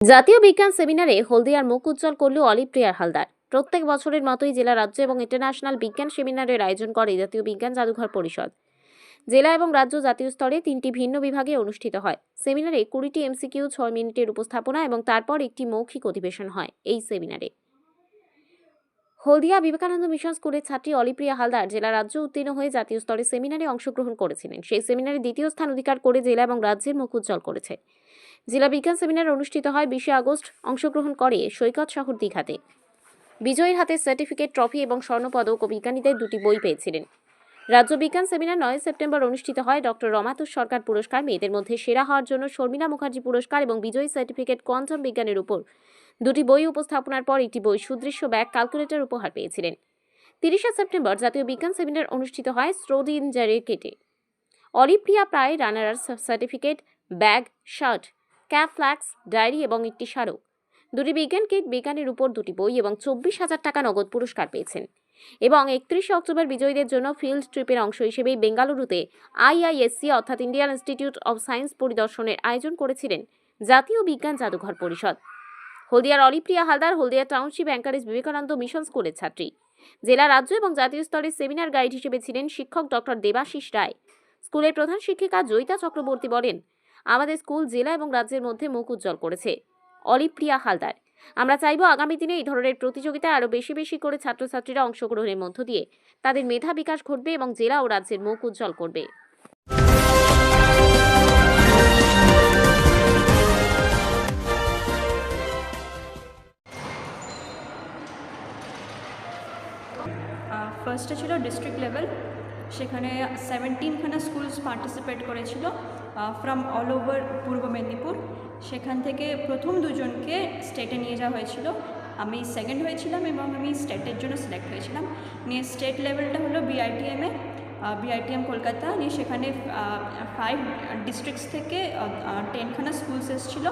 জাতীয় বিজ্ঞান সেমিনারে হলদিয়ার মুখ উজ্জ্বল করল অলিভ প্রিয়ার হালদার। প্রত্যেক বছরের মতোই জেলা, রাজ্য এবং ইন্টারন্যাশনাল বিজ্ঞান সেমিনারের আয়োজন করে জাতীয় বিজ্ঞান জাদুঘর পরিষদ। জেলা এবং রাজ্য জাতীয় স্তরে তিনটি ভিন্ন বিভাগে অনুষ্ঠিত হয়। সেমিনারে কুড়িটি এমসিকিউ, ছয় মিনিটের উপস্থাপনা এবং তারপর একটি মৌখিক অধিবেশন হয় এই সেমিনারে। হলদিয়া বিবেকানন্দ মিশন স্কুলের ছাত্রী অলিপ্রিয়া হালদার জেলা, রাজ্য উত্তীর্ণ হয়ে জাতীয় স্তরে সেমিনারে অংশগ্রহণ করেছিলেন। সেই সেমিনারে দ্বিতীয় স্থান অধিকার করে জেলা এবং রাজ্যের মুখ উজ্জ্বল করেছে। জেলা বিজ্ঞান সেমিনার অনুষ্ঠিত হয় বিশে আগস্ট, অংশগ্রহণ করে সৈকত শহর দীঘাতে। বিজয়ীর হাতে সার্টিফিকেট, ট্রফি এবং স্বর্ণপদক ও বিজ্ঞানীদের দুটি বই পেয়েছিলেন। রাজ্য বিজ্ঞান সেমিনার নয় সেপ্টেম্বর অনুষ্ঠিত হয় ডক্টর রমাতুষ সরকার পুরস্কার, মেয়েদের মধ্যে সেরা হওয়ার জন্য শর্মিলা মুখার্জি পুরস্কার এবং বিজয়ী সার্টিফিকেট কোয়ান্টাম বিজ্ঞানের উপর। দুটি বই উপস্থাপনার পর একটি বই সুদৃশ্য ব্যাগ ক্যালকুলেটর উপহার পেয়েছিলেন। তিরিশে সেপ্টেম্বর জাতীয় বিজ্ঞান সেমিনার অনুষ্ঠিত হয় স্ট্রোডিনজারের কেটে। অলিপ্রিয়া প্রায় runner certificate, bag, shirt cap flask diary এবং একটি স্মারক। দুটি বিজ্ঞান কিট বিজ্ঞানের উপর দুটি বই এবং চব্বিশ হাজার টাকা নগদ পুরস্কার পেয়েছেন এবং একত্রিশে অক্টোবর বিজয়ীদের জন্য ফিল্ড ট্রিপের অংশ হিসেবে বেঙ্গালুরুতে আইআইএসসি অর্থাৎ ইন্ডিয়ান ইনস্টিটিউট অব সায়েন্স পরিদর্শনের আয়োজন করেছিলেন জাতীয় বিজ্ঞান জাদুঘর পরিষদ। হলদিয়ার Olipriya Haldar, Haldia township anchorage Vivekananda mission স্কুলের ছাত্রী। জেলা রাজ্য এবং জাতীয় স্তরের সেমিনার গাইড হিসেবে ছিলেন শিক্ষক ডক্টর দেবাশিস রায়। স্কুলের প্রধান শিক্ষিকা জয়িতা চক্রবর্তী বলেন আমাদের স্কুল, জেলা এবং রাজ্যের মধ্যে মুখ উজ্জ্বল করেছে। অলিপ্রিয়া হালদার, আমরা চাইব আগামী দিনে এই ধরনের প্রতিযোগিতায় আরও বেশি বেশি করে ছাত্রছাত্রীরা অংশগ্রহণের মধ্য দিয়ে তাদের মেধা বিকাশ ঘটবে এবং জেলা ও রাজ্যের মুখ উজ্জ্বল করবে। ফার্স্টে ছিল ডিস্ট্রিক্ট লেভেল সেখানে সেভেন্টিনখানা স্কুলস পার্টিসিপেট করেছিল। From all over Purba Medinipur. সেখান থেকে প্রথম দুজনকে স্টেটে নিয়ে যাওয়া হয়েছিল। আমি সেকেন্ড হয়েছিলাম এবং আমি স্টেটের জন্য সিলেক্ট হয়েছিলাম। নিয়ে স্টেট লেভেলটা হলো বিআইটিএমে বিআইটিএম কলকাতা। নিয়ে সেখানে ফাইভ ডিস্ট্রিক্টস থেকে টেনখানা স্কুলস এসেছিল।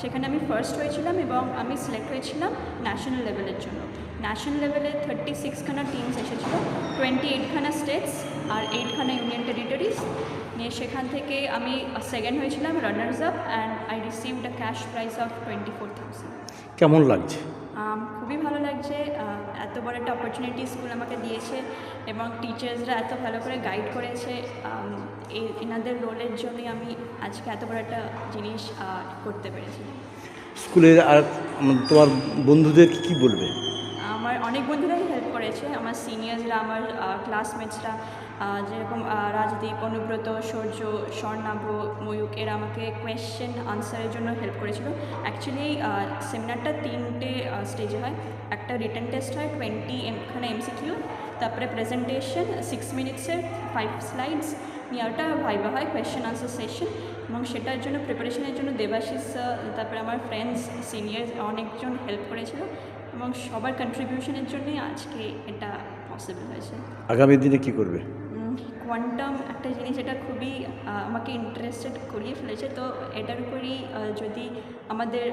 সেখানে আমি ফার্স্ট হয়েছিলাম এবং আমি সিলেক্ট হয়েছিলাম ন্যাশনাল লেভেলের জন্য। ন্যাশনাল লেভেলে থার্টি সিক্সখানা টিমস এসেছিল। টোয়েন্টি এইটখানা স্টেটস আর এইটখানা ইউনিয়ন টেরিটরিজ নিয়ে সেখান থেকে আমি সেকেন্ড হয়েছিলাম runners up and I received a cash prize of twenty four thousand কেমন লাগছে? খুবই ভালো লাগছে। এত বড় একটা অপরচুনিটি স্কুল আমাকে দিয়েছে এবং টিচার্সরা এত ভালো করে গাইড করেছে। এনাদের রোলের জন্যই আমি আজকে এত বড় একটা জিনিস করতে পেরেছি। স্কুলের আর তোমার বন্ধুদের কি বলবে? আমার অনেক বন্ধুরাই হেল্প করেছে। আমার সিনিয়র্সরা আমার ক্লাসমেটসরা যেরকম রাজদীপ, অনুব্রত, সূর্য স্বর্ণাভ ময়ূক, এরা আমাকে কোয়েশ্চেন আনসারের জন্য হেল্প করেছিল। অ্যাকচুয়ালি সেমিনারটা তিনটে স্টেজে হয়। একটা রিটার্ন টেস্ট হয় টোয়েন্টি এমখানে এমসিকিউ তারপরে প্রেজেন্টেশন সিক্স মিনিটসের ফাইভ স্লাইডস নিয়ে ওটা ভাইবা হয় কোয়েশ্চেন আনসার সেশন এবং সেটার জন্য প্রিপারেশনের জন্য দেবাশিস তারপরে আমার ফ্রেন্ডস সিনিয়র অনেকজন হেল্প করেছিল, এবং সবার কন্ট্রিবিউশনের জন্যই আজকে এটা পসিবল হয়েছে। আগামী দিনে কি করবে? কোয়ান্টাম একটা জিনিস এটা খুবই আমাকে ইন্টারেস্টেড করিয়ে ফেলেছে তো এটার উপরই যদি আমাদের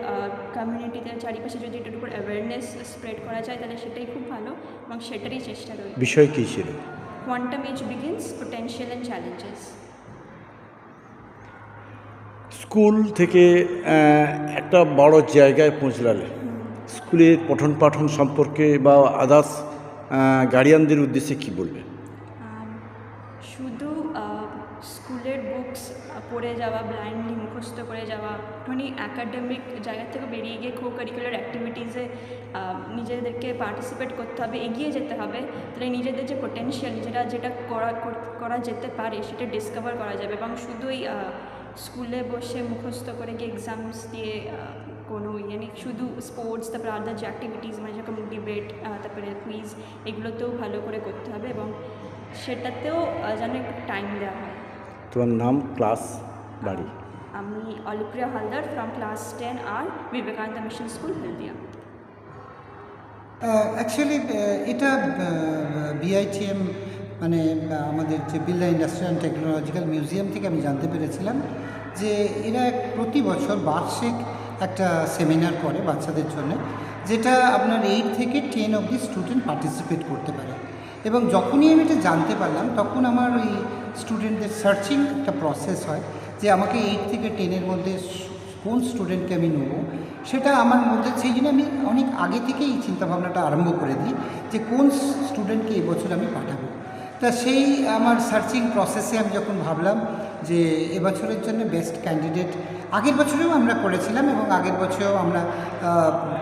কমিউনিটিতে চারিপাশে যদি এটার উপর অ্যাওয়ারনেস স্প্রেড করা যায় তাহলে সেটাই খুব ভালো এবং সেটারই চেষ্টা রয়েছে। বিষয় কী ছিল? Quantum age begins potential and challenges school থেকে একটা বড় জায়গায় পৌঁছলালে স্কুলের পঠন পাঠন সম্পর্কে বা আদার্স গার্ডিয়ানদের উদ্দেশ্যে কি বলবে বুকস পড়ে যাওয়া ব্লাইন্ডলি মুখস্থ করে যাওয়া মানে অ্যাকাডেমিক জায়গা থেকে বেরিয়ে গিয়ে কো কারিকুলার অ্যাক্টিভিটিসে নিজেদেরকে পার্টিসিপেট করতে হবে, এগিয়ে যেতে হবে, তাহলে নিজেদের যে পোটেনশিয়াল নিজেরা যেটা করা, কর- যেতে পারে, সেটা ডিসকভার করা যাবে এবং শুধুই স্কুলে বসে মুখস্থ করে গিয়ে এক্সামস দিয়ে কোনো ইয়ে শুধু স্পোর্টস তারপরে আদার যে অ্যাক্টিভিটিস মানে যেরকম ডিবেট তারপরে কুইজ এগুলোতেও ভালো করে করতে হবে এবং সেটাতেও যেন একটু টাইম দেওয়া হয়। তোমার নাম ক্লাস বাড়ি? আমি Olipriya Haldar from class ten R Vivekananda mission school Haldia. Actually এটা বিআইটিএম মানে আমাদের যে Birla industrial and technological museum থেকে আমি জানতে পেরেছিলাম যে এরা এক প্রতি বছর বার্ষিক একটা সেমিনার করে বাচ্চাদের জন্য যেটা আপনার এইট থেকে টেন অবধি স্টুডেন্ট পার্টিসিপেট করতে পারে। এবং যখনই আমি এটা জানতে পারলাম তখন আমার ওই স্টুডেন্টদের সার্চিং একটা প্রসেস হয় যে আমাকে এইট থেকে টেনের মধ্যে কোন স্টুডেন্টকে আমি নেব, সেটা আমার মধ্যে, সেই জন্য আমি অনেক আগে থেকেই এই চিন্তাভাবনাটা আরম্ভ করে দিই যে কোন স্টুডেন্টকে এবছর আমি পাঠাবো। তা সেই আমার সার্চিং প্রসেসে আমি যখন ভাবলাম যে এবছরের জন্য বেস্ট ক্যান্ডিডেট আগের বছরেও আমরা করেছিলাম এবং আগের বছরেও আমরা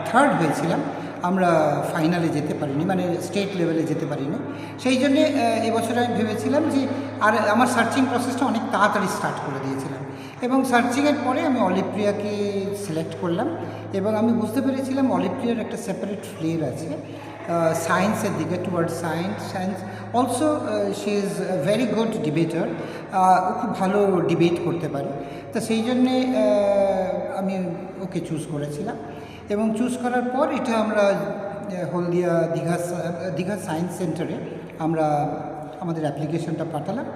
থার্ড হয়েছিলাম, আমরা ফাইনালে যেতে পারিনি মানে স্টেট লেভেলে যেতে পারিনি। সেই জন্যে এবছর আমি ভেবেছিলাম যে আর আমার সার্চিং প্রসেসটা অনেক তাড়াতাড়ি স্টার্ট করে দিয়েছিলাম। এবং সার্চিংয়ের পরে আমি অলিপ্রিয়াকে সিলেক্ট করলাম এবং আমি বুঝতে পেরেছিলাম অলিপ্রিয়ার একটা সেপারেট ফ্লের আছে সায়েন্সের দিকে toward science science also she is very good debater ও খুব ভালো ডিবেট করতে পারে। তো সেই জন্যে আমি ওকে চুজ করেছিলাম। এবং চুজ করার পর এটা আমরা হলদিয়া দীঘা দীঘা সায়েন্স সেন্টারে আমরা আমাদের অ্যাপ্লিকেশনটা পাঠালাম।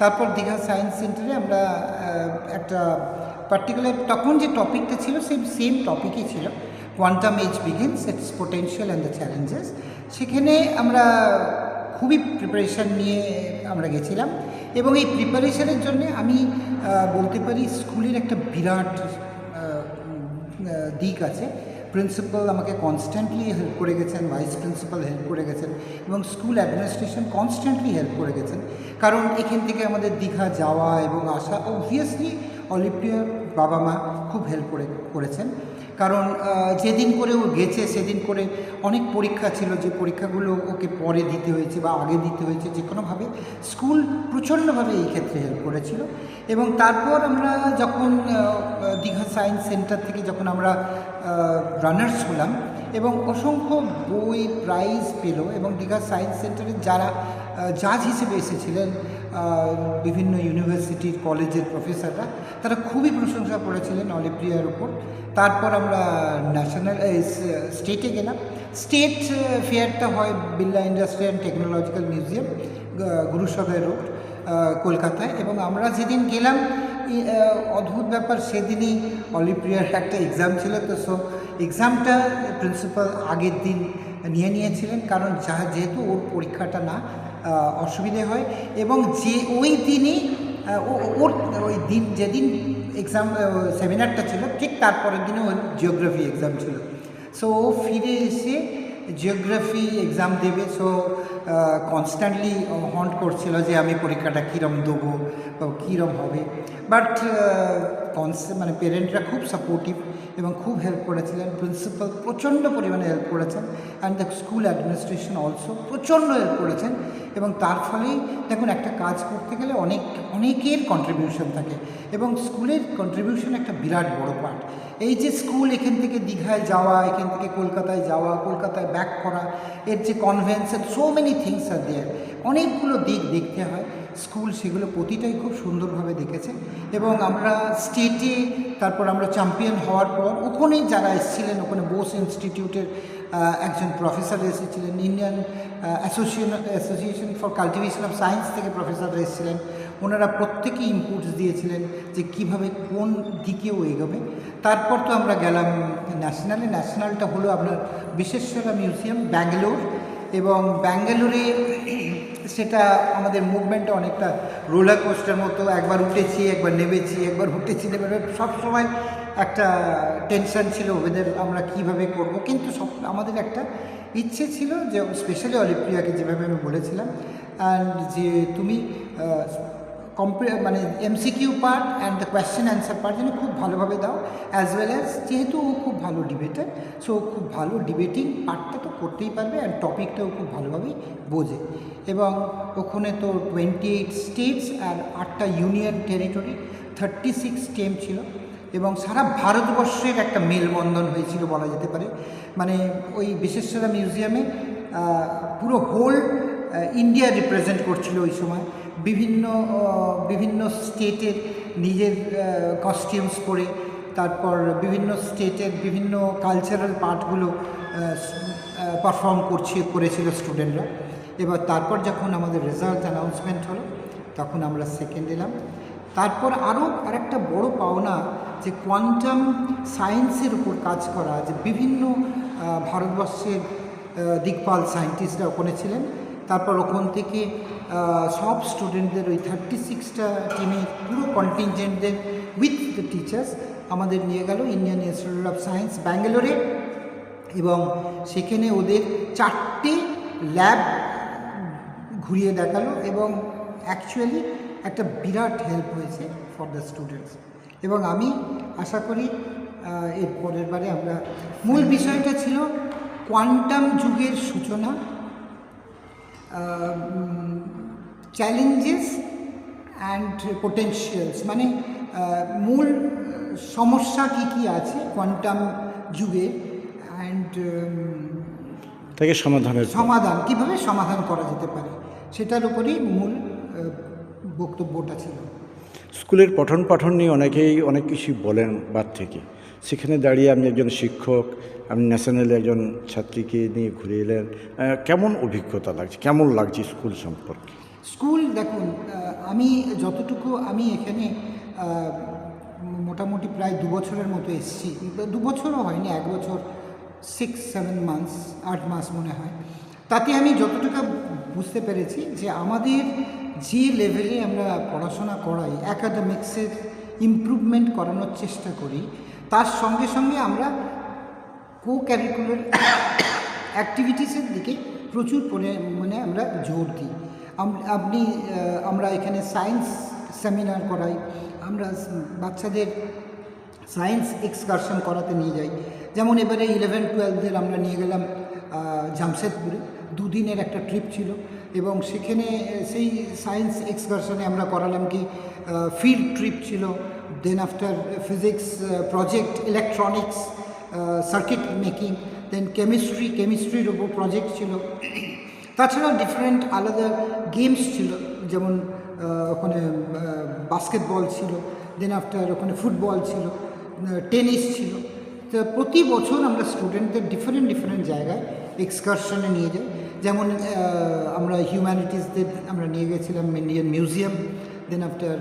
তারপর দীঘা সায়েন্স সেন্টারে আমরা একটা পার্টিকুলার তখন যে টপিকটা ছিল সেম সেম টপিকই ছিল। Quantum age begins its potential and the challenges সেখানে আমরা খুবই প্রিপারেশান নিয়ে আমরা গেছিলাম। এবং এই প্রিপারেশানের জন্য আমি বলতে পারি, স্কুলের একটা বিরাট দিক আছে। প্রিন্সিপাল আমাকে কনস্ট্যান্টলি হেল্প করে গেছেন ভাইস প্রিন্সিপাল হেল্প করে গেছেন এবং স্কুল অ্যাডমিনিস্ট্রেশন কনস্ট্যান্টলি হেল্প করে গেছেন। কারণ এখান থেকে আমাদের দীঘা যাওয়া এবং আসা অবভিয়াসলি অলিম্পিয়ার বাবা মা খুব হেল্প করে করেছেন। কারণ যেদিন করে ও গেছে, সেদিন করে অনেক পরীক্ষা ছিল যে পরীক্ষাগুলো ওকে পরে দিতে হয়েছে বা আগে দিতে হয়েছে, যে কোনোভাবে স্কুল প্রচণ্ডভাবে এই ক্ষেত্রে হেল্প করেছিল। এবং তারপর আমরা যখন দীঘা সায়েন্স সেন্টার থেকে যখন আমরা রানার্স হলাম এবং অসংখ্য বই প্রাইজ পেল এবং দীঘা সায়েন্স সেন্টারে যারা জাজ হিসেবে এসেছিলেন বিভিন্ন ইউনিভার্সিটির কলেজের প্রফেসররা তারা খুবই প্রশংসা করেছিলেন অলিপ্রিয়ার উপর। তারপর আমরা ন্যাশনাল স্টেটে গেলাম। স্টেট ফেয়ারটা হয় Birla industry and technological museum Gurusaday road কলকাতায়। এবং আমরা যেদিন গেলাম অদ্ভুত ব্যাপার, সেদিনই অলিপ্রিয়ার একটা এক্সাম ছিল। তো সো এক্সামটা প্রিন্সিপাল আগের দিন নিয়ে নিয়েছিলেন, কারণ যা যেহেতু ওর পরীক্ষাটা না অসুবিধে হয়। এবং যে ওই দিনই ওর, ওই দিন, যেদিন এক্সাম সেমিনারটা ছিল, ঠিক তারপরের দিনে ওর জিওগ্রাফি এক্সাম ছিল। সো ও ফিরে এসে জিওগ্রাফি এক্সাম দেবে। সো কনস্ট্যান্টলি হন্ট করছিল যে আমি পরীক্ষাটা কীরম দেবো কীরম হবে। বাট মানে পেরেন্টরা খুব সাপোর্টিভ এবং খুব হেল্প করেছিলেন। প্রিন্সিপাল প্রচণ্ড পরিমাণে হেল্প করেছেন and the school administration also প্রচণ্ড হেল্প করেছেন এবং তার ফলেই দেখুন একটা কাজ করতে গেলে অনেক, অনেকের কন্ট্রিবিউশন থাকে এবং স্কুলের কন্ট্রিবিউশন একটা বিরাট বড় পার্ট এই যে স্কুল এখান থেকে দীঘায় যাওয়া, এখান থেকে কলকাতায় যাওয়া, কলকাতায় ব্যাক করা, এর যে কনভেন্সেন so many things are there অনেকগুলো দিক দেখতে হয়। স্কুল সেগুলো প্রতিটাই খুব সুন্দরভাবে দেখেছে এবং আমরা স্টেটে তারপর আমরা চ্যাম্পিয়ন হওয়ার পর ওখানে যারা এসেছিলেন, ওখানে বোস ইনস্টিটিউটের একজন প্রফেসর এসেছিলেন Indian association association for cultivation of science থেকে প্রফেসররা এসেছিলেন। ওনারা প্রত্যেকেই ইনপুটস দিয়েছিলেন যে কীভাবে কোন দিকেও এগোবে। তারপর তো আমরা গেলাম ন্যাশনালে ন্যাশনালটা হলো আপনার বিশেশ্বরা মিউজিয়াম ব্যাঙ্গালোর এবং ব্যাঙ্গালোরে সেটা আমাদের মুভমেন্টটা অনেকটা রোলার কোস্টার মতো, একবার উঠেছি, একবার নেমেছি, একবার উঠেছি নেমে সবসময় একটা টেনশন ছিল ওদের আমরা কীভাবে করব? কিন্তু সব, আমাদের একটা ইচ্ছে ছিল যে স্পেশালি অলিপ্রিয়াকে যেভাবে আমি বলেছিলাম অ্যান্ড যে তুমি কম্পে মানে MCQ part and the question answer part যেন খুব ভালোভাবে দাও অ্যাজ ওয়েল অ্যাজ যেহেতু ও খুব ভালো ডিবেটার সো খুব ভালো ডিবেটিং পার্টটা তো করতেই পারবে অ্যান্ড টপিকটাও খুব ভালোভাবেই বোঝে। এবং ওখানে তো টোয়েন্টি এইট স্টেটস আর আটটা union territory thirty six stem ছিল। এবং সারা ভারতবর্ষের একটা মেলবন্ধন হয়েছিল বলা যেতে পারে। মানে ওই বিশেশ্বরা মিউজিয়ামে পুরো হোল ইন্ডিয়া রিপ্রেজেন্ট করছিল ওই সময়। বিভিন্ন বিভিন্ন স্টেটের নিজের কস্টিউমস পরে, তারপর বিভিন্ন স্টেটের বিভিন্ন কালচারাল পার্টগুলো পারফর্ম করছে, করেছিল স্টুডেন্টরা এবার তারপর যখন আমাদের রেজাল্ট অ্যানাউন্সমেন্ট হলো, তখন আমরা সেকেন্ড এলাম। তারপর আরও আরেকটা বড় পাওনা যে কোয়ান্টাম সায়েন্সের উপর কাজ করা, যে বিভিন্ন ভারতবর্ষের দিকপাল সায়েন্টিস্টরা ওখানে ছিলেন। তারপর ওখান থেকে সব স্টুডেন্টদের ওই থার্টি সিক্সটা টিমের পুরো কন্টিনজেন্টদের উইথ দ্য টিচার্স আমাদের নিয়ে গেল ইন্ডিয়ান ইনস্টিটিউট অফ সায়েন্স ব্যাঙ্গালোরে এবং সেখানে ওদের চারটে ল্যাব ঘুরিয়ে দেখাল এবং অ্যাকচুয়ালি একটা বিরাট হেল্প হয়েছে ফর দ্য স্টুডেন্টস এবং আমি আশা করি এর পরের বারে আমরা, মূল বিষয়টা ছিল কোয়ান্টাম যুগের সূচনা। চ্যালেঞ্জেস অ্যান্ড পোটেনশিয়ালস মানে মূল সমস্যা কী কী আছে কোয়ান্টাম যুগে অ্যান্ড তাকে সমাধানের সমাধান কীভাবে সমাধান করা যেতে পারে সেটার উপরেই মূল বক্তব্যটা ছিল। স্কুলের পঠন পাঠন নিয়ে অনেকেই অনেক কিছু বলেন বাদ থেকে। সেখানে দাঁড়িয়ে আপনি একজন শিক্ষক, আপনি ন্যাশনালে একজন ছাত্রীকে নিয়ে ঘুরে এলেন। কেমন অভিজ্ঞতা লাগছে? কেমন লাগছে স্কুল সম্পর্কে? স্কুল দেখুন আমি যতটুকু আমি এখানে মোটামুটি প্রায় দু বছরের মতো এসেছি। দু বছরও হয়নি, এক বছর সিক্স সেভেন মান্থস আট মাস মনে হয়। তাতে আমি যতটুকু বুঝতে পেরেছি যে আমাদের যে লেভেলে আমরা পড়াশোনা করাই অ্যাকাডেমিক্সের ইমপ্রুভমেন্ট করানোর চেষ্টা করি। তার সঙ্গে সঙ্গে আমরা কো ক্যারিকুলার অ্যাক্টিভিটিসের দিকে প্রচুর পরিমাণে আমরা জোর দিই। আপনি আমরা এখানে সায়েন্স সেমিনার করাই। আমরা বাচ্চাদের সায়েন্স এক্সকারশন করাতে নিয়ে যাই। যেমন এবারে ইলেভেন টুয়েলভদের আমরা নিয়ে গেলাম জামশেদপুরে। দুদিনের একটা ট্রিপ ছিল। এবং সেখানে, সেই সায়েন্স এক্সকারশনে আমরা করালাম কি ফিল্ড ট্রিপ ছিল then after physics project electronics circuit making then chemistry কেমিস্ট্রির ওপর প্রজেক্ট ছিল। তাছাড়াও ডিফারেন্ট আলাদা গেমস ছিল, যেমন ওখানে বাস্কেটবল ছিল দেন আফটার ওখানে ফুটবল ছিল টেনিস ছিল। তো প্রতি বছর আমরা স্টুডেন্টদের ডিফারেন্ট ডিফারেন্ট জায়গায় এক্সকারশনে নিয়ে যাই। যেমন আমরা হিউম্যানিটিসদের আমরা নিয়ে গেছিলাম Indian museum then after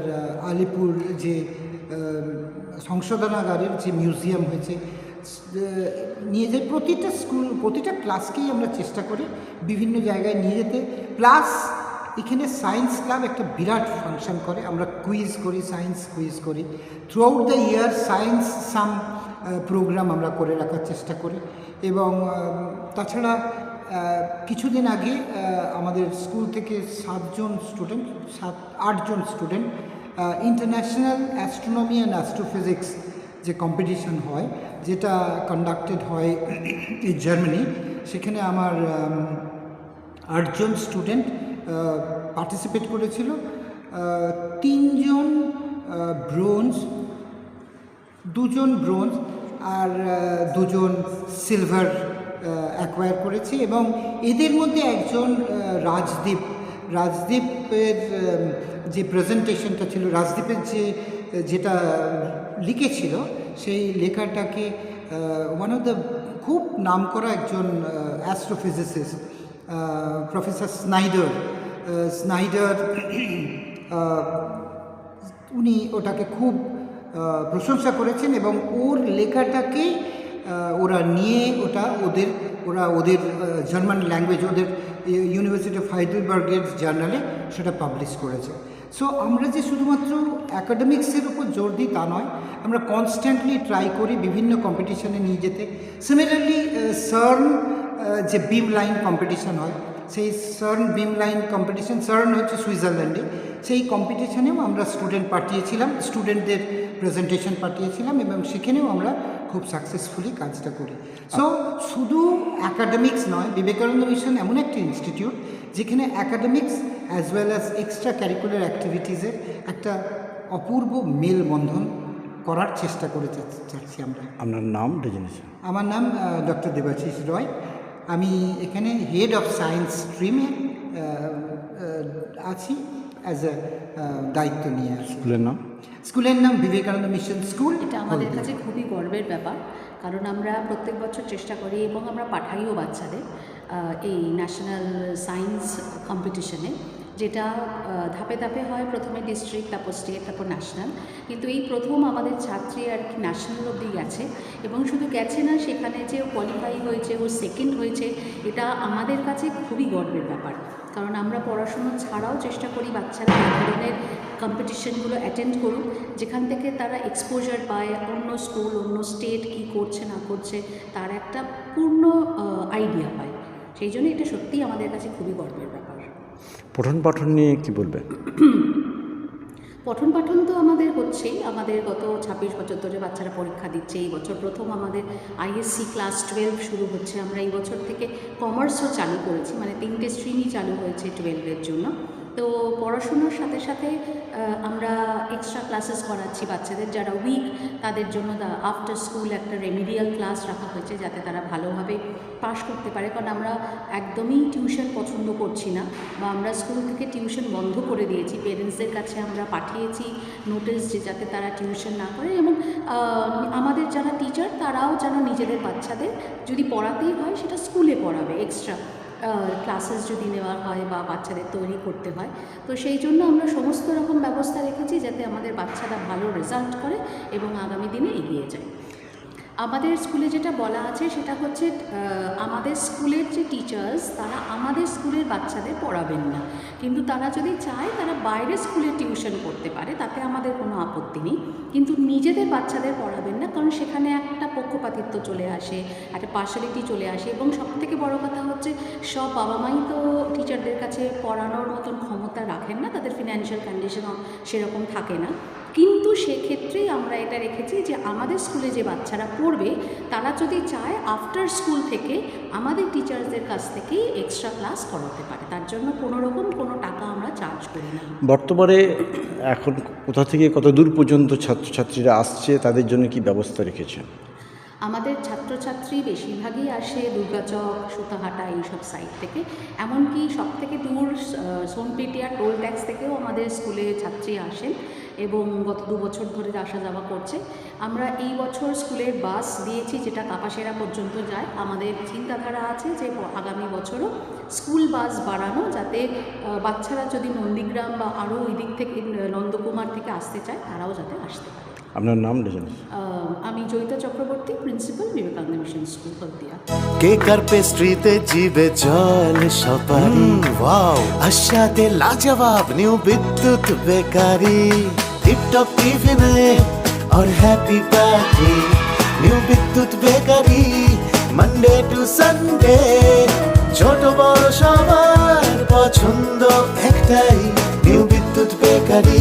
Alipore যে সংশোধনাগারের যে মিউজিয়াম হয়েছে নিয়ে যাই প্রতিটা স্কুল প্রতিটা ক্লাসকেই আমরা চেষ্টা করি বিভিন্ন জায়গায় নিয়ে যেতে। প্লাস এখানে সায়েন্স ক্লাব একটা বিরাট ফাংশন করে, আমরা কুইজ করি সায়েন্স কুইজ করি। Throughout the year science some program আমরা করে রাখার চেষ্টা করি। এবং তাছাড়া কিছুদিন আগে আমাদের স্কুল থেকে সাতজন স্টুডেন্ট সাত, আটজন student international astronomy and astrophysics যে কম্পিটিশন হয়, যেটা কন্ডাক্টেড হয় জার্মানি সেখানে আমার আটজন স্টুডেন্ট পার্টিসিপেট করেছিল। তিনজন ব্রোঞ্জ দুজন ব্রোঞ্জ আর দুজন সিলভার অ্যাকোয়ার করেছে এবং এদের মধ্যে একজন রাজদীপ রাজদীপের যে প্রেজেন্টেশনটা ছিল রাজদীপের যে যেটা লিখেছিল সেই লেখাটাকে ওয়ান অফ দ্য খুব নামকরা একজন অ্যাস্ট্রোফিজিসিস্ট প্রফেসর স্নাইডার স্নাইডার উনি ওটাকে খুব প্রশংসা করেছেন এবং ওর লেখাটাকেই আহ, ওরা নিয়ে ওটা ওদের, ওরা ওদের জার্মান ল্যাঙ্গুয়েজ ওদের ইউনিভার্সিটি অফ হাইডেলবার্গের জার্নালে সেটা পাবলিশ করেছে। সো আমরা যে শুধুমাত্র অ্যাকাডেমিক্সের উপর জোর দিই তা নয়, আমরা কনস্ট্যান্টলি ট্রাই করি বিভিন্ন কম্পিটিশনে নিয়ে যেতে। সিমিলারলি সার্ন যে বিম লাইন কম্পিটিশান হয়, সেই CERN beam line competition CERN হচ্ছে সুইজারল্যান্ডে। সেই কম্পিটিশানেও আমরা স্টুডেন্ট পাঠিয়েছিলাম স্টুডেন্টদের প্রেজেন্টেশন পাঠিয়েছিলাম এবং সেখানেও আমরা খুব সাকসেসফুলি কাজটা করি। সো শুধু অ্যাকাডেমিক্স নয় বিবেকানন্দ মিশন এমন একটি ইনস্টিটিউট যেখানে academics as well as extra curricular অ্যাক্টিভিটিসের একটা অপূর্ব মেলবন্ধন করার চেষ্টা করে যাচ্ছি আমরা। আপনার নাম আমার নাম ডক্টর দেবাশিস রয়। আমি এখানে হেড অফ সায়েন্স স্ট্রিমে আছি অ্যাজ এ দায়িত্ব নিয়ে আছি। স্কুলের নাম? স্কুলের নাম বিবেকানন্দ মিশন স্কুল। এটা আমাদের কাছে খুবই গর্বের ব্যাপার কারণ আমরা প্রত্যেক বছর চেষ্টা করি এবং আমরা পাঠাইও বাচ্চাদের এই ন্যাশনাল সায়েন্স কম্পিটিশনে যেটা ধাপে ধাপে হয় প্রথমে ডিস্ট্রিক্ট তারপর স্টেট তারপর ন্যাশনাল কিন্তু এই প্রথম আমাদের ছাত্রী আর কি ন্যাশনাল অবধি গেছে এবং শুধু গেছে না, সেখানে যে ও কোয়ালিফাই হয়েছে, ও সেকেন্ড হয়েছে, এটা আমাদের কাছে খুবই গর্বের ব্যাপার। কারণ আমরা পড়াশুনো ছাড়াও চেষ্টা করি বাচ্চারা এই ধরনের কম্পিটিশনগুলো অ্যাটেন্ড করুক, যেখান থেকে তারা এক্সপোজার পায়, অন্য স্কুল অন্য স্টেট কী করছে, না করছে, তার একটা পূর্ণ আইডিয়া পায়। সেই জন্য এটা সত্যিই আমাদের কাছে খুবই গর্বের ব্যাপার। পঠন পাঠন নিয়ে কি বলবেন পঠন পাঠন তো আমাদের হচ্ছেই। আমাদের গত ছাব্বিশ বছর ধরে বাচ্চারা পরীক্ষা দিচ্ছে। এই বছর প্রথম আমাদের আইএসসি ক্লাস টুয়েলভ শুরু হচ্ছে। আমরা এই বছর থেকে কমার্সও চালু করেছি। মানে তিনটে স্ট্রিমই চালু হয়েছে টুয়েলভের জন্য। তো পড়াশুনোর সাথে সাথে আমরা এক্সট্রা ক্লাসেস করাচ্ছি বাচ্চাদের যারা উইক তাদের জন্য আফটার স্কুল একটা রেমিডিয়াল ক্লাস রাখা হয়েছে যাতে তারা ভালোভাবে পাশ করতে পারে। কারণ আমরা একদমই টিউশন পছন্দ করছি না বা আমরা স্কুল থেকে টিউশন বন্ধ করে দিয়েছি। পেরেন্টসদের কাছে আমরা পাঠিয়েছি নোটিস যে যাতে তারা টিউশন না করে। এবং আমাদের যারা টিচার তারাও যেন নিজেদের বাচ্চাদের যদি পড়াতেই হয়, সেটা স্কুলে পড়াবে এক্সট্রা ক্লাসেস যদি নেওয়া হয় বা বাচ্চাদের তৈরি করতে হয়, তো সেই জন্য আমরা সমস্ত রকম ব্যবস্থা রেখেছি যাতে আমাদের বাচ্চারা ভালো রেজাল্ট করে এবং আগামী দিনে এগিয়ে যায়। আমাদের স্কুলে যেটা বলা আছে সেটা হচ্ছে আমাদের স্কুলের যে টিচার্স তারা আমাদের স্কুলের বাচ্চাদের পড়াবেন না। কিন্তু তারা যদি চায়, তারা বাইরে স্কুলে টিউশন করতে পারে, তাতে আমাদের কোনো আপত্তি নেই। কিন্তু নিজেদের বাচ্চাদের পড়াবেন না, কারণ সেখানে একটা পক্ষপাতিত্ব চলে আসে, একটা পার্শালিটি চলে আসে। এবং সবথেকে বড় কথা হচ্ছে, সব বাবা মাই তো টিচারদের কাছে পড়ানোর মতন ক্ষমতা রাখেন না, তাদের ফিনান্সিয়াল কন্ডিশন সেরকম থাকে না। সেক্ষেত্রেই আমরা এটা রেখেছি যে আমাদের স্কুলে যে বাচ্চারা পড়বে, তারা যদি চায় আফটার স্কুল থেকে আমাদের টিচার্সদের কাছ থেকেই এক্সট্রা ক্লাস করাতে পারে। তার জন্য কোনো রকম কোনো টাকা আমরা চার্জ করি না। বর্তমানে এখন কোথা থেকে কত দূর পর্যন্ত ছাত্রছাত্রীরা আসছে, তাদের জন্য কি ব্যবস্থা রেখেছেন? আমাদের ছাত্রছাত্রী বেশিরভাগই আসে দুর্গাচক, সুতাহাটা এইসব সাইড থেকে। এমনকি সব থেকে দূর সোনপেটিয়া টোল ট্যাক্স থেকেও আমাদের স্কুলে ছাত্রী আসেন এবং গত দু বছর ধরে আসা যাওয়া করছে। আমরা এই বছর স্কুলের বাস দিয়েছি যেটা কাপাসেরা পর্যন্ত যায়। আমাদের চিন্তাধারা আছে যে আগামী বছরও স্কুল বাস বাড়ানো যাতে বাচ্চারা যদি নন্দীগ্রাম বা আরও ওই দিক থেকে নন্দকুমার থেকে আসতে চায়, তারাও যাতে আসতে পারে। আপনার নাম লেখেন আহ, আমি Joyita Chakraborty principal Vivekananda mission school Haldia cake আর পেস্ট্রিতে জিবে জল সপারি ওয়াও আশাতে লাজবাব নিউ বিদ্যুৎ বেকারি টিপটপ টিফিনে और happy party new Bidyut bakery Monday to Sunday ছোট বড় সবার পছন্দ একটাই নিউ বিদ্যুৎ বেকারি